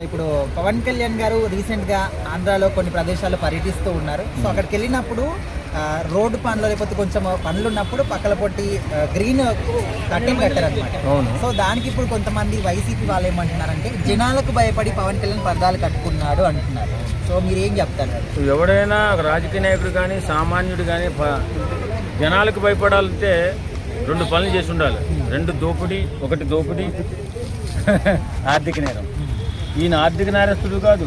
ఇప్పుడు పవన్ కళ్యాణ్ గారు రీసెంట్గా ఆంధ్రాలో కొన్ని ప్రదేశాల్లో పర్యటిస్తూ ఉన్నారు. సో అక్కడికి వెళ్ళినప్పుడు రోడ్డు పనులు లేకపోతే కొంచెం పనులు ఉన్నప్పుడు పక్కల పొట్టి గ్రీన్ కట్టింగ్ కట్టారనమాట సో దానికి ఇప్పుడు కొంతమంది వైసీపీ వాళ్ళు ఏమంటున్నారంటే జనాలకు భయపడి పవన్ కళ్యాణ్ పరదాలు కట్టుకున్నాడు అంటున్నారు. సో మీరు ఏం చెప్తారు? ఎవడైనా ఒక రాజకీయ నాయకుడు కానీ సామాన్యుడు కానీ జనాలకు భయపడాలంటే రెండు పనులు చేసి ఉండాలి. రెండు దోపిడీ ఒకటి దోపిడీ ఆర్థిక నేరం. ఈయన ఆర్థిక నేరస్తుడు కాదు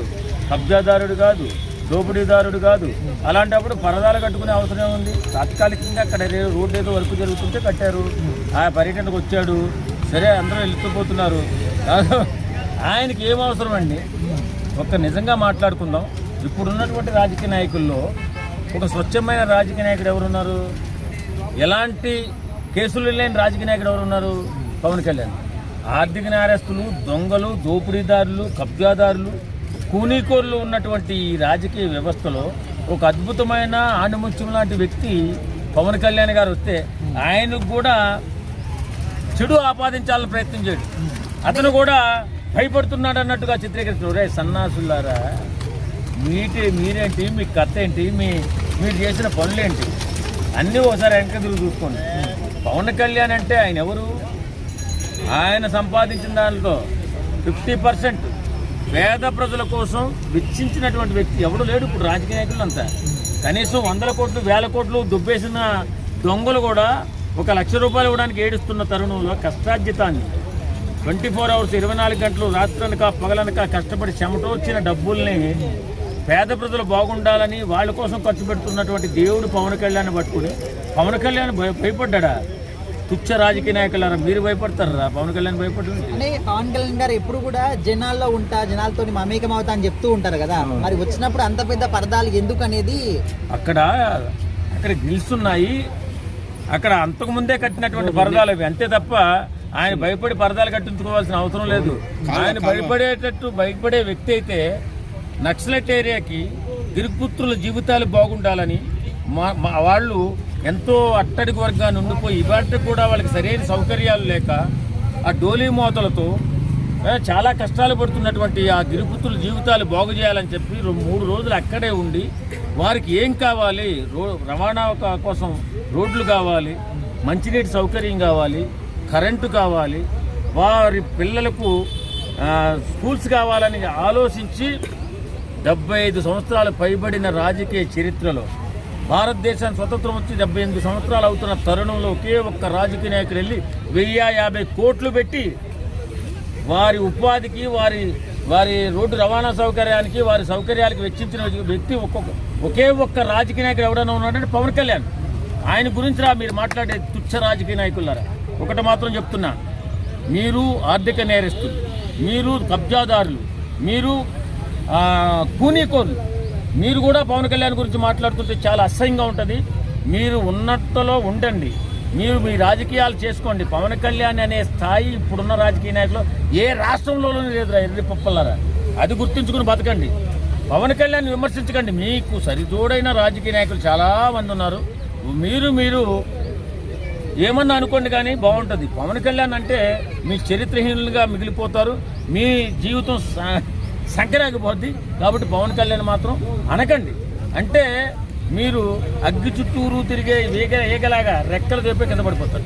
కబ్జాదారుడు కాదు దోపిడీదారుడు కాదు. అలాంటప్పుడు పరదాలు కట్టుకునే అవసరం ఉంది తాత్కాలికంగా అక్కడ రోడ్డు ఏదో వర్క్ జరుగుతుంటే కట్టారు. ఆ పర్యటనకు వచ్చాడు. సరే అందరూ వెళ్ళిపోతున్నారు ఆయనకి ఏం అవసరం అండి? ఒక్క నిజంగా మాట్లాడుకుందాం. ఇప్పుడున్నటువంటి రాజకీయ నాయకుల్లో ఒక స్వచ్ఛమైన రాజకీయ నాయకుడు ఎవరున్నారు? ఎలాంటి కేసులు లేని రాజకీయ నాయకుడు ఎవరున్నారు? పవన్ కళ్యాణ్. ఆర్థిక నేరస్తులు దొంగలు దోపిడీదారులు కబ్జాదారులు కూనీకోర్లు ఉన్నటువంటి ఈ రాజకీయ వ్యవస్థలో ఒక అద్భుతమైన ఆణిముత్యం లాంటి వ్యక్తి పవన్ కళ్యాణ్ గారు వస్తే ఆయనకు కూడా చెడు ఆపాదించాలని ప్రయత్నం చేయడు. అతను కూడా భయపడుతున్నాడు అన్నట్టుగా చిత్రీకరిస్తున్నారు రే సన్నాసులారా మీటి మీరేంటి మీ కథ ఏంటి మీ మీరు చేసిన పనులేంటి? అన్నీ ఒకసారి వెనక తిరిగి చూసుకోండి. పవన్ కళ్యాణ్ అంటే ఆయన ఎవరు? ఆయన సంపాదించిన దాంట్లో ఫిఫ్టీ పర్సెంట్ పేద ప్రజల కోసం వెచ్చించినటువంటి వ్యక్తి ఎవడు లేడు ఇప్పుడు రాజకీయ నాయకులు అంతా కనీసం వందల కోట్లు వేల కోట్లు దుబ్బేసిన దొంగలు కూడా ఒక లక్ష రూపాయలు ఇవ్వడానికి ఏడుస్తున్న తరుణంలో కష్టార్జితాన్ని. ట్వంటీ ఫోర్ అవర్స్ ఇరవై నాలుగు గంటలు రాత్రనక పగలనక కష్టపడి చెమటోచ్చిన డబ్బుల్ని పేద ప్రజలు బాగుండాలని వాళ్ళ కోసం ఖర్చు పెడుతున్నటువంటి దేవుడు పవన్ కళ్యాణ్ పట్టుకుని పవన్ కళ్యాణ్ భయ భయపడ్డా తుచ్చ రాజకీయ నాయకులారా మీరు భయపడతారా? పవన్ కళ్యాణ్ భయపడుతుంది అంటే పవన్ కళ్యాణ్ గారు ఎప్పుడు కూడా జనాల్లో ఉంటా జనాలతో మమేకం అవుతా అని చెప్తూ ఉంటారు కదా. మరి వచ్చినప్పుడు అంత పెద్ద పరదాలు ఎందుకు అనేది అక్కడ అక్కడ గ్రిల్స్ ఉన్నాయి అక్కడ అంతకుముందే కట్టినటువంటి పరదాలు అవి అంతే తప్ప ఆయన భయపడి పరదాలు కట్టించుకోవాల్సిన అవసరం లేదు. ఆయన భయపడేటట్టు భయపడే వ్యక్తి అయితే నక్సలైట్ ఏరియాకి గిరిపుత్రుల జీవితాలు బాగుండాలని మా వాళ్ళు ఎంతో అట్టడికి వర్గాన్ని ఉండిపోయి ఇవాళ కూడా వాళ్ళకి సరైన సౌకర్యాలు లేక ఆ డోలీ మోతలతో చాలా కష్టాలు పడుతున్నటువంటి ఆ గిరిపుత్రుల జీవితాలు బాగు చేయాలని చెప్పి మూడు రోజులు అక్కడే ఉండి వారికి ఏం కావాలి? రో రవాణా కోసం రోడ్లు కావాలి మంచినీటి సౌకర్యం కావాలి కరెంటు కావాలి వారి పిల్లలకు స్కూల్స్ కావాలని ఆలోచించి డెబ్బై ఐదు సంవత్సరాలు పైబడిన రాజకీయ చరిత్రలో భారతదేశానికి స్వతంత్రం వచ్చి డెబ్బై ఎనిమిది సంవత్సరాలు అవుతున్న తరుణంలో ఒకే ఒక్క రాజకీయ నాయకుడు వెళ్ళి వెయ్యి యాభై కోట్లు పెట్టి వారి ఉపాధికి వారి వారి రోడ్డు రవాణా సౌకర్యానికి వారి సౌకర్యాలకు వెచ్చించిన వ్యక్తి ఒక్కొక్క ఒకే ఒక్క రాజకీయ నాయకుడు ఎవడైనా ఉన్నాడంటే పవన్ కళ్యాణ్. ఆయన గురించి రా మీరు మాట్లాడే తుచ్చ రాజకీయ నాయకులారా. ఒకటి మాత్రం చెప్తున్నా. మీరు ఆర్థిక నేరస్తులు మీరు కబ్జాదారులు మీరు కూనీకోరులు మీరు కూడా పవన్ కళ్యాణ్ గురించి మాట్లాడుతుంటే చాలా అసహ్యంగా ఉంటుంది. మీరు ఉన్నట్టులో ఉండండి. మీరు మీ రాజకీయాలు చేసుకోండి. పవన్ కళ్యాణ్ అనే స్థాయి ఇప్పుడున్న రాజకీయ నాయకులు ఏ రాష్ట్రంలోనూ లేదురా ఎర్రి పప్పలారా అది గుర్తుంచుకుని బతకండి. పవన్ కళ్యాణ్ విమర్శించకండి. మీకు సరిదూడైన రాజకీయ నాయకులు చాలామంది ఉన్నారు. మీరు మీరు ఏమన్నా అనుకోండి కానీ బాగుంటుంది. పవన్ కళ్యాణ్ అంటే మీ చరిత్రహీనులుగా మిగిలిపోతారు. మీ జీవితం సంకరాగిపోద్ది. కాబట్టి పవన్ కళ్యాణ్ మాత్రం అనకండి. అంటే మీరు అగ్గి చుట్టూరు తిరిగే ఈగ ఈగలాగా రెక్కలు చెప్పి కింద పడిపోతారు.